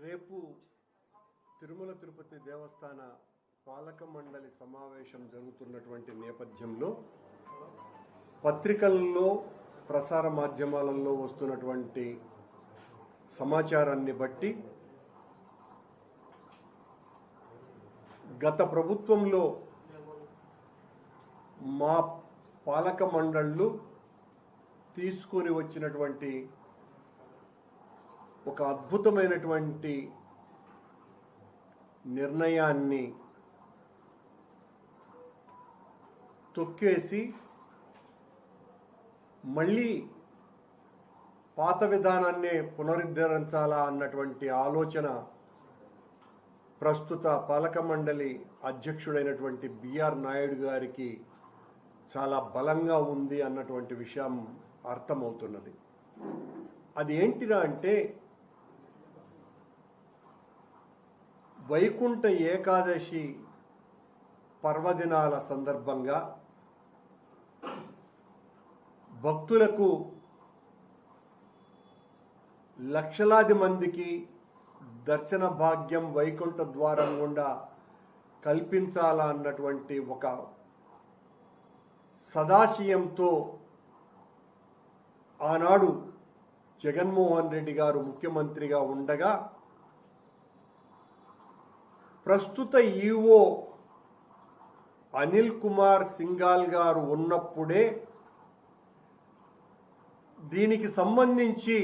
రేపు తిరుమల తిరుపతి దేవస్థాన పాలక మండలి సమావేశం జరుగుతున్నటువంటి నేపథ్యంలో పత్రికల్లో ప్రసార మాధ్యమాలలో వస్తున్నటువంటి సమాచారాన్ని బట్టి గత ప్రభుత్వంలో మా పాలక మండళ్ళు తీసుకొని వచ్చినటువంటి ఒక అద్భుతమైనటువంటి నిర్ణయాన్ని తొక్కేసి మళ్ళీ పాత విధానాన్నే పునరుద్ధరించాలా అన్నటువంటి ఆలోచన ప్రస్తుత పాలక మండలి అధ్యక్షుడైనటువంటి బిఆర్ నాయుడు గారికి చాలా బలంగా ఉంది అన్నటువంటి విషయం అర్థమవుతున్నది. అది ఏంటిరా అంటే వైకుంఠ ఏకాదశి పర్వదినాల సందర్భంగా భక్తులకు లక్షలాది మందికి దర్శన భాగ్యం వైకుంఠ ద్వారం గుండా కల్పించాలా అన్నటువంటి ఒక సదాశయంతో ఆనాడు జగన్మోహన్ రెడ్డి గారు ముఖ్యమంత్రిగా ఉండగా ప్రస్తుత ఈఓ అనిల్ కుమార్ సింగాల్ గారు ఉన్నప్పుడే దీనికి సంబంధించి